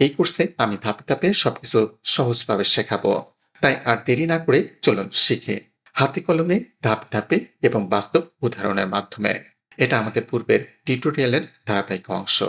এই কোর্সে আমি ধাপে ধাপে সবকিছু সহজভাবে শেখাবো। তাই আর দেরি না করে চলুন শিখে। হাতে কলমে ধাপে ধাপে এবং বাস্তব উদাহরণের মাধ্যমে। এটা আমাদের পূর্বের টিউটোরিয়ালের ধারাবাহিক অংশ।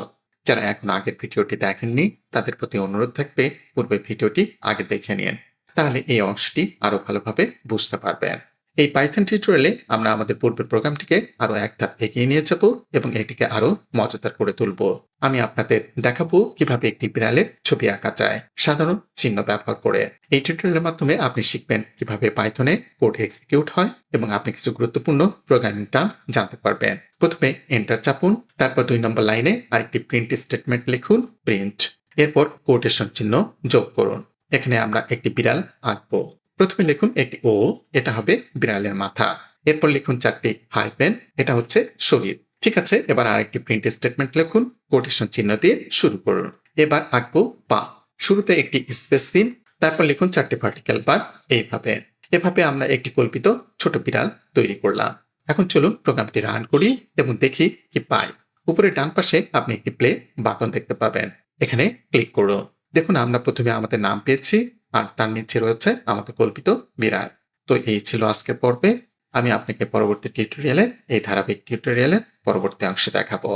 যারা এখন আগের ভিডিওটি দেখেননি, তাদের প্রতি অনুরোধ থাকবে পূর্বের ভিডিওটি আগে দেখে নিন। তাহলে এই অংশটি আরও ভালোভাবে বুঝতে পারবেন। এই পাইথন টিউটোরিয়ালে আমরা আমাদের পূর্বের প্রোগ্রামটিকে আরও এক ধাপ এগিয়ে নিয়ে যাব এবং এটিকে আরও মজাদার করে তুলব। আমি আপনাদের দেখাবো কীভাবে একটি বিড়ালের ছবি আঁকা যায়। সাধারণ চিহ্ন ব্যবহার করে এই টিউটোরিয়ালের মাধ্যমে আপনি শিখবেন কীভাবে পাইথনে কোড এক্সিকিউট হয় এবং আপনি কিছু গুরুত্বপূর্ণ প্রোগ্রামিং টার্ম জানতে পারবেন। প্রথমে এন্টার চাপুন, তারপর দুই নম্বর লাইনে আরেকটি প্রিন্ট স্টেটমেন্ট লিখুন প্রিন্ট এরপর কোটেশন চিহ্ন যোগ করুন। এখানে আমরা একটি বিড়াল আঁকবো। প্রথমে লিখুন একটি ও, এটা হবে বিড়ালের মাথা। এরপর লিখুন চারটি হাইপেন এটা হচ্ছে শরীর। ঠিক আছে, এবার আরেকটি প্রিন্ট স্টেটমেন্ট লিখুন কোটেশন চিহ্ন দিয়ে শুরু করুন। এবার আঁকবো পা। শুরুতে একটি স্পেস দিন তারপর লিখুন চারটি ভার্টিক্যাল বার এইভাবে। এভাবে আমরা একটি কল্পিত ছোট বিড়াল তৈরি করলাম। এখন চলুন প্রোগ্রামটি রান করি এবং দেখি কি পাই। উপরে ডান পাশে আপনি একটি প্লে বাটন দেখতে পাবেন। এখানে ক্লিক করুন। দেখুন, আমরা প্রথমে আমাদের নাম পেয়েছি। আর তার নিচে রয়েছে আমাদের কল্পিত বিড়াল তো এই ছিল আজকের পর্বে। আমি আপনাকে পরবর্তী টিউটোরিয়ালে এই ধারাবাহিক টিউটোরিয়ালের পরবর্তী অংশে দেখাবো।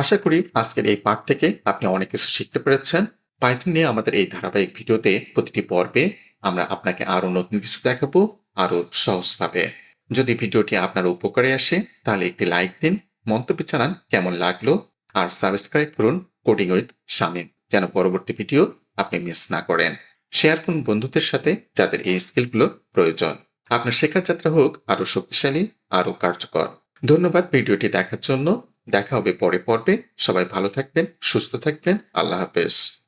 আশা করি আজকের এই পাঠ থেকে আপনি অনেক কিছু শিখতে পেরেছেন। পাইথন নিয়ে আমাদের এই ধারাবাহিক ভিডিওতে প্রতিটি পর্বে আমরা আপনাকে আরও নতুন কিছু দেখাবো আরও সহজভাবে। যদি ভিডিওটি আপনার উপকারে আসে, তাহলে একটি লাইক দিন, মন্তব্য জানান কেমন লাগল, আর সাবস্ক্রাইব করুন কোডিং উইথ শামিম যেন পরবর্তী ভিডিও আপনি মিস না করেন। শেয়ার করুন বন্ধুদের সাথে যাদের এই স্কিলগুলো প্রয়োজন। আপনার শেখার যাত্রা হোক আরও শক্তিশালী আরও কার্যকর। ধন্যবাদ ভিডিওটি দেখার জন্য। দেখা হবে পরে পর্বে। সবাই ভালো থাকবেন, সুস্থ থাকবেন। আল্লাহ হাফেজ।